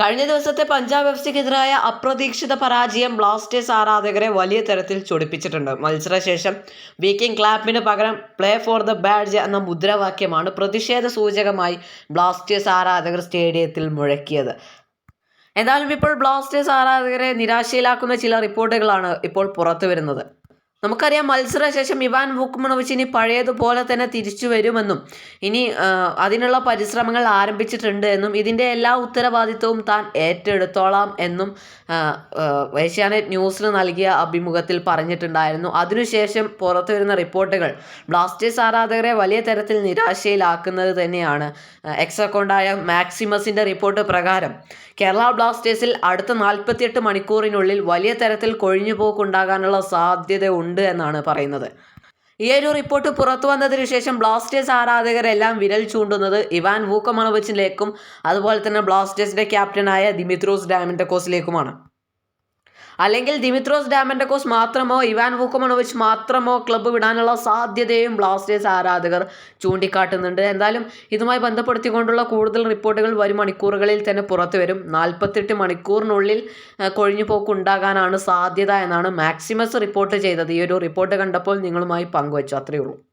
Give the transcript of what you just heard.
കഴിഞ്ഞ ദിവസത്തെ പഞ്ചാബ് എഫ് സിക്കെതിരായ അപ്രതീക്ഷിത പരാജയം ബ്ലാസ്റ്റേഴ്സ് ആരാധകരെ വലിയ തരത്തിൽ ചൊടിപ്പിച്ചിട്ടുണ്ട്. മത്സരശേഷം വീക്കിംഗ് ക്ലാപ്പിന് പകരം പ്ലേ ഫോർ ദ ബാഡ്ജ് എന്ന മുദ്രാവാക്യമാണ് പ്രതിഷേധ സൂചകമായി ബ്ലാസ്റ്റേഴ്സ് ആരാധകർ സ്റ്റേഡിയത്തിൽ മുഴക്കിയത്. എന്തായാലും ഇപ്പോൾ ബ്ലാസ്റ്റേഴ്സ് ആരാധകരെ നിരാശയിലാക്കുന്ന ചില റിപ്പോർട്ടുകളാണ് ഇപ്പോൾ പുറത്തു വരുന്നത് നമുക്കറിയാം മത്സരശേഷം ഇവാൻ വുക്മണോവിച്ച് ഇനി പഴയതുപോലെ തന്നെ തിരിച്ചു വരുമെന്നും ഇനി അതിനുള്ള പരിശ്രമങ്ങൾ ആരംഭിച്ചിട്ടുണ്ട് എന്നും ഇതിന്റെ എല്ലാ ഉത്തരവാദിത്വവും താൻ ഏറ്റെടുത്തോളാം എന്നും ഏഷ്യാനെറ്റ് ന്യൂസിന് നൽകിയ അഭിമുഖത്തിൽ പറഞ്ഞിട്ടുണ്ടായിരുന്നു. അതിനുശേഷം പുറത്തു വരുന്ന റിപ്പോർട്ടുകൾ ബ്ലാസ്റ്റേഴ്സ് ആരാധകരെ വലിയ തരത്തിൽ നിരാശയിലാക്കുന്നത് തന്നെയാണ്. എക്സ് അക്കൗണ്ടായ മാക്സിമസിന്റെ റിപ്പോർട്ട് പ്രകാരം കേരള ബ്ലാസ്റ്റേഴ്സിൽ അടുത്ത നാൽപ്പത്തിയെട്ട് മണിക്കൂറിനുള്ളിൽ വലിയ തരത്തിൽ കൊഴിഞ്ഞുപോക്കുണ്ടാകാനുള്ള സാധ്യത ഉണ്ട് എന്നാണ് പറയുന്നത്. ഈ ഒരു റിപ്പോർട്ട് പുറത്തു വന്നതിന് ശേഷം ബ്ലാസ്റ്റേഴ്സ് ആരാധകരെല്ലാം വിരൽ ചൂണ്ടുന്നത് ഇവാൻ വൂക്കമണോവിച്ചിലേക്കും അതുപോലെ തന്നെ ബ്ലാസ്റ്റേഴ്സിന്റെ ക്യാപ്റ്റനായ ദിമിത്രോസ് ഡാമിൻഡക്കോസിലേക്കുമാണ് അല്ലെങ്കിൽ ദിമിത്രോസ് ഡാമൻഡക്കോസ് മാത്രമോ ഇവാൻ വൂക്കമണോവിച്ച് മാത്രമോ ക്ലബ്ബ് വിടാനുള്ള സാധ്യതയും ബ്ലാസ്റ്റേഴ്സ് ആരാധകർ ചൂണ്ടിക്കാട്ടുന്നുണ്ട്. എന്തായാലും ഇതുമായി ബന്ധപ്പെടുത്തിക്കൊണ്ടുള്ള കൂടുതൽ റിപ്പോർട്ടുകൾ വരും മണിക്കൂറുകളിൽ തന്നെ പുറത്തു വരും. നാൽപ്പത്തെട്ട് മണിക്കൂറിനുള്ളിൽ കൊഴിഞ്ഞുപോക്ക് ഉണ്ടാകാനാണ് സാധ്യത എന്നാണ് മാക്സിമസ് റിപ്പോർട്ട് ചെയ്തത്. ഈ ഒരു റിപ്പോർട്ട് കണ്ടപ്പോൾ നിങ്ങളുമായി പങ്കുവച്ചു. അത്രയേ ഉള്ളൂ.